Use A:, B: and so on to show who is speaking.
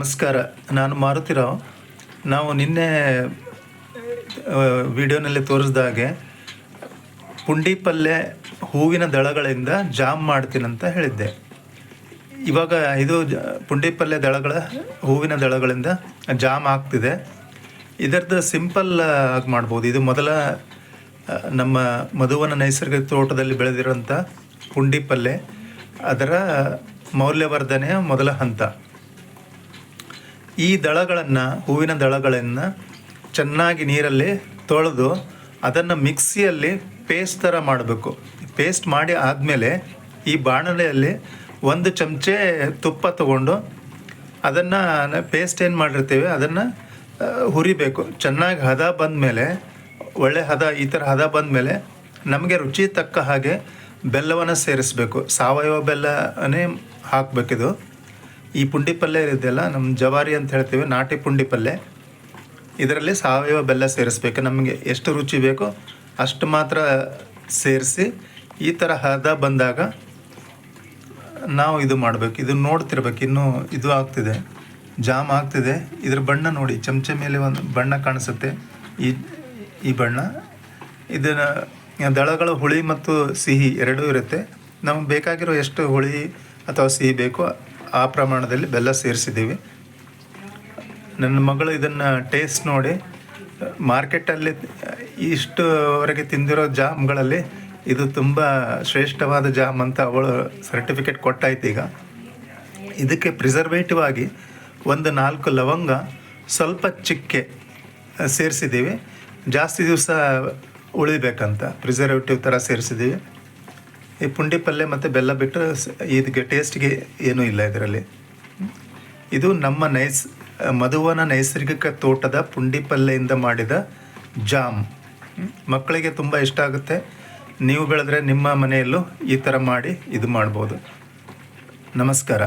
A: ನಮಸ್ಕಾರ, ನಾನು ಮಾರುತಿರಾವ್ ನಾವು ನಿನ್ನೆ ವಿಡಿಯೋನಲ್ಲಿ ತೋರಿಸಿದ ಹಾಗೆ ಪುಂಡಿ ಪಲ್ಯ ಹೂವಿನ ದಳಗಳಿಂದ ಜಾಮ್ ಮಾಡ್ತೀನಂತ ಹೇಳಿದ್ದೆ. ಇವಾಗ ಇದು ಪುಂಡಿ ಪಲ್ಯ ದಳಗಳ ಹೂವಿನ ದಳಗಳಿಂದ ಜಾಮ್ ಆಗ್ತಿದೆ. ಇದರದ್ದು ಸಿಂಪಲ್ ಆಗಿ ಮಾಡ್ಬೋದು. ಇದು ಮೊದಲ ನಮ್ಮ ಮಧುವನ ನೈಸರ್ಗಿಕ ತೋಟದಲ್ಲಿ ಬೆಳೆದಿರುವಂಥ ಪುಂಡಿ ಪಲ್ಯ ಅದರ ಮೌಲ್ಯವರ್ಧನೆಯ ಮೊದಲ ಹಂತ. ಈ ದಳಗಳನ್ನು, ಹೂವಿನ ದಳಗಳನ್ನು ಚೆನ್ನಾಗಿ ನೀರಲ್ಲಿ ತೊಳೆದು ಅದನ್ನು ಮಿಕ್ಸಿಯಲ್ಲಿ ಪೇಸ್ಟ್ ಥರ ಮಾಡಬೇಕು. ಪೇಸ್ಟ್ ಮಾಡಿ ಆದಮೇಲೆ ಈ ಬಾಣಲೆಯಲ್ಲಿ ಒಂದು ಚಮಚೆ ತುಪ್ಪ ತಗೊಂಡು ಅದನ್ನು ಪೇಸ್ಟ್ ಏನು ಮಾಡಿರ್ತೀವಿ, ಅದನ್ನು ಹುರಿಬೇಕು. ಚೆನ್ನಾಗಿ ಹದ ಬಂದಮೇಲೆ, ಒಳ್ಳೆ ಹದ, ಈ ಥರ ಹದ ಬಂದಮೇಲೆ ನಮಗೆ ರುಚಿ ತಕ್ಕ ಹಾಗೆ ಬೆಲ್ಲವನ್ನು ಸೇರಿಸಬೇಕು. ಸಾವಯವ ಬೆಲ್ಲನೇ ಹಾಕಬೇಕಿದು. ಈ ಪುಂಡಿ ಪಲ್ಯ ಇದೆಯಲ್ಲ ನಮ್ಮ ಜವಾರಿ ಅಂತ ಹೇಳ್ತೀವಿ, ನಾಟಿ ಪುಂಡಿ ಪಲ್ಯ. ಇದರಲ್ಲಿ ಸಾವಯವ ಬೆಲ್ಲ ಸೇರಿಸ್ಬೇಕು. ನಮಗೆ ಎಷ್ಟು ರುಚಿ ಬೇಕೋ ಅಷ್ಟು ಮಾತ್ರ ಸೇರಿಸಿ, ಈ ಥರ ಹದ ಬಂದಾಗ ನಾವು ಇದು ಮಾಡಬೇಕು. ಇದು ನೋಡ್ತಿರ್ಬೇಕು. ಇನ್ನೂ ಇದು ಆಗ್ತಿದೆ, ಜಾಮ್ ಆಗ್ತಿದೆ. ಇದ್ರ ಬಣ್ಣ ನೋಡಿ, ಚಮಚ ಮೇಲೆ ಒಂದು ಬಣ್ಣ ಕಾಣಿಸುತ್ತೆ. ಈ ಈ ಬಣ್ಣ. ಇದನ್ನು ದಳಗಳು ಹುಳಿ ಮತ್ತು ಸಿಹಿ ಎರಡೂ ಇರುತ್ತೆ. ನಮಗೆ ಬೇಕಾಗಿರೋ ಎಷ್ಟು ಹುಳಿ ಅಥವಾ ಸಿಹಿ ಬೇಕೋ ಆ ಪ್ರಮಾಣದಲ್ಲಿ ಬೆಲ್ಲ ಸೇರಿಸಿದ್ದೀವಿ. ನನ್ನ ಮಗಳು ಇದನ್ನು ಟೇಸ್ಟ್ ನೋಡಿ, ಮಾರ್ಕೆಟಲ್ಲಿ ಇಷ್ಟುವರೆಗೆ ತಿಂದಿರೋ ಜಾಮ್ಗಳಲ್ಲಿ ಇದು ತುಂಬ ಶ್ರೇಷ್ಠವಾದ ಜಾಮ್ ಅಂತ ಅವಳು ಸರ್ಟಿಫಿಕೇಟ್ ಕೊಟ್ಟಾಯ್ತು ಈಗ. ಇದಕ್ಕೆ ಪ್ರಿಸರ್ವೇಟಿವ್ ಆಗಿ ಒಂದು ನಾಲ್ಕು ಲವಂಗ, ಸ್ವಲ್ಪ ಚಿಕ್ಕೆ ಸೇರಿಸಿದ್ದೀವಿ. ಜಾಸ್ತಿ ದಿವಸ ಉಳಿಬೇಕಂತ ಪ್ರಿಸರ್ವೇಟಿವ್ ಥರ ಸೇರಿಸಿದ್ದೀವಿ. ಈ ಪುಂಡಿ ಪಲ್ಯ ಮತ್ತು ಬೆಲ್ಲ ಬಿಟ್ಟರೆ ಇದಕ್ಕೆ ಟೇಸ್ಟ್ಗೆ ಏನೂ ಇಲ್ಲ ಇದರಲ್ಲಿ. ಇದು ನಮ್ಮ ನೈಸ್, ಮಧುವನ ನೈಸರ್ಗಿಕ ತೋಟದ ಪುಂಡಿ ಮಾಡಿದ ಜಾಮ್. ಮಕ್ಕಳಿಗೆ ತುಂಬ ಇಷ್ಟ ಆಗುತ್ತೆ. ನೀವು ಬೆಳೆದ್ರೆ ನಿಮ್ಮ ಮನೆಯಲ್ಲೂ ಈ ಥರ ಮಾಡಿ ಇದು ಮಾಡ್ಬೋದು. ನಮಸ್ಕಾರ.